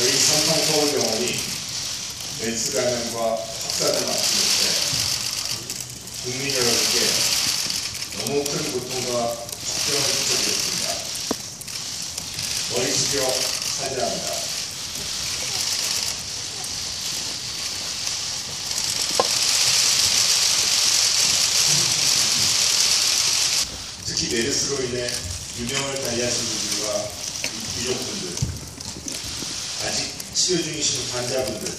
저희 삼성서울 병원이 메스 감염과 확산을 막히는 때 국민 여러분께 너무 큰 고통과 걱정을 끼쳐드렸습니다. 머리 숙여 사죄합니다. 특히 메르스로 인해 유명을 달리하신 분들과 유족분들, 아직 치료 중이신 환자분들,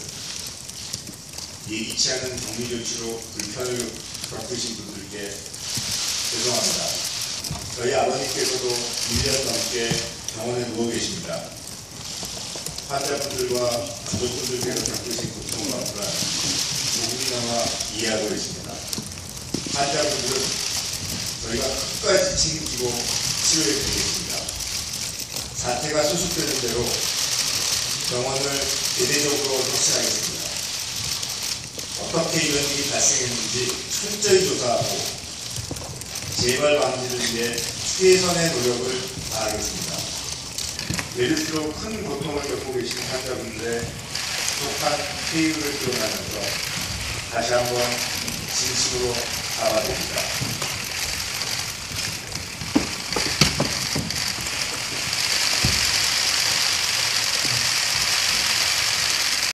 예기치 않은 격리 조치로 불편을 겪으신 분들께 죄송합니다. 저희 아버님께서도 1년 넘게 병원에 누워 계십니다. 환자분들과 가족분들께서 겪으신 고통과 불안, 조금이나마 이해하고 계십니다. 환자분들은 저희가 끝까지 책임지고 치료해 드리겠습니다. 사태가 소식되는 대로 병원을 대대적으로 혁신하겠습니다. 어떻게 이런 일이 발생했는지 철저히 조사하고 재발 방지를 위해 최선의 노력을 다하겠습니다. 메르스로 큰 고통을 겪고 계신 환자분들의 속한 쾌유를 기원하면서 다시 한번 진심으로 사과드립니다.